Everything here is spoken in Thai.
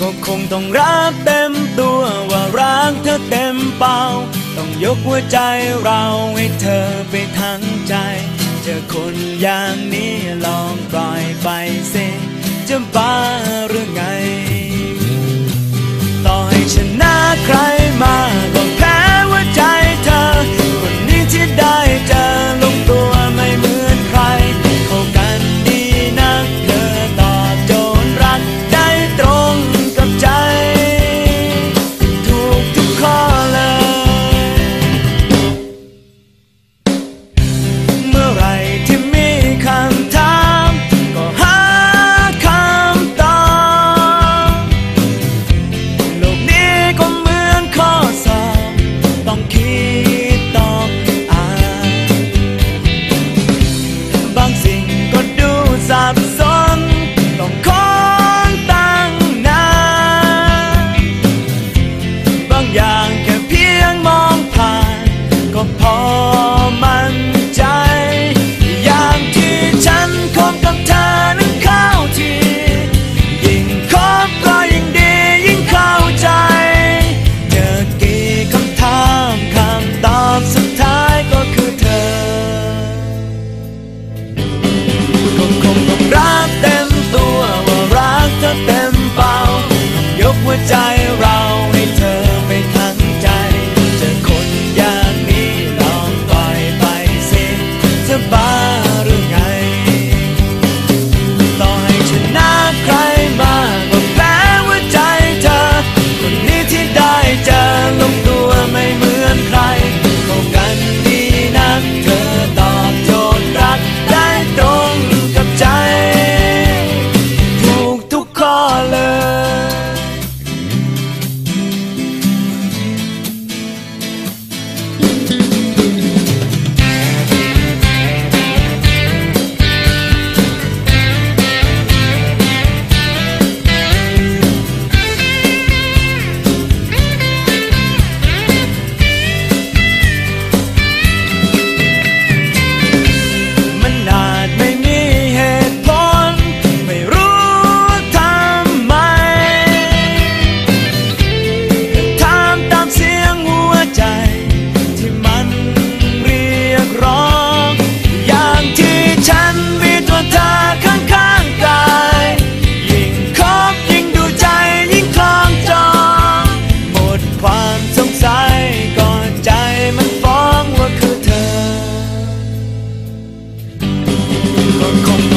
ก็คงต้องรับเต็มตัวว่ารักเธอเต็มเป่า ต้องยกหัวใจเราให้เธอไปทั้งใจ เจอคนอย่างนี้ลองปล่อยไปสิจะบ้าหรือไง love. encontrar.